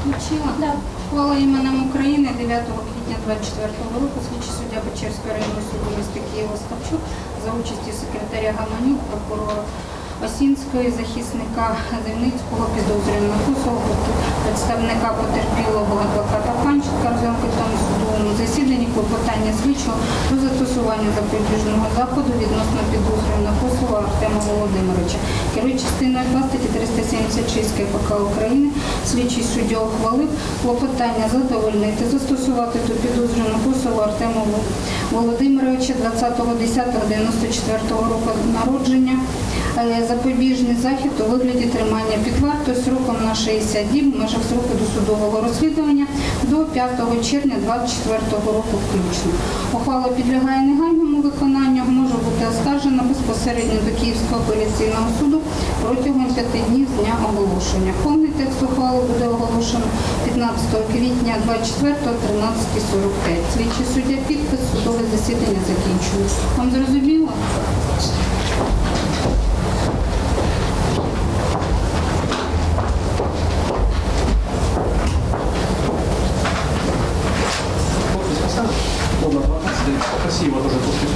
Включила? Да. Ухвала іменем України 9 квітня 24 року слідчий суддя Печерського районного суду міста Києва Ставчук за участі секретаря Гаманюк, прокурора Осінської, захисника Зельницького, підозрюваного Кусового, представника потерпілого адвоката Панченка розглянутому судовому засіданні клопотання слідчого про застосування запобіжного заходу відносно підозрюваного Косова Артема Володимировича. Керуючи частиною 2 статті 376 КПК України, слідчий суддя ухвалив клопотання задовольнити, застосувати до підозрюваного Косова Артема Володимировича 20.10.94 року народження е, запобіжний захід у вигляді тримання під вартою сроком на 60 діб в межах сроку досудового розслідування до 5 червня 2024 року включно. Ухвала підлягає негайному виконанню, оскаржено безпосередньо до Київського апеляційного суду протягом п'яти днів з дня оголошення. Повний текст ухвали буде оголошено 15 квітня 24 13.45. Слідчий суддя підпис, судове засідання закінчується. Вам зрозуміло? Спасибо тоже после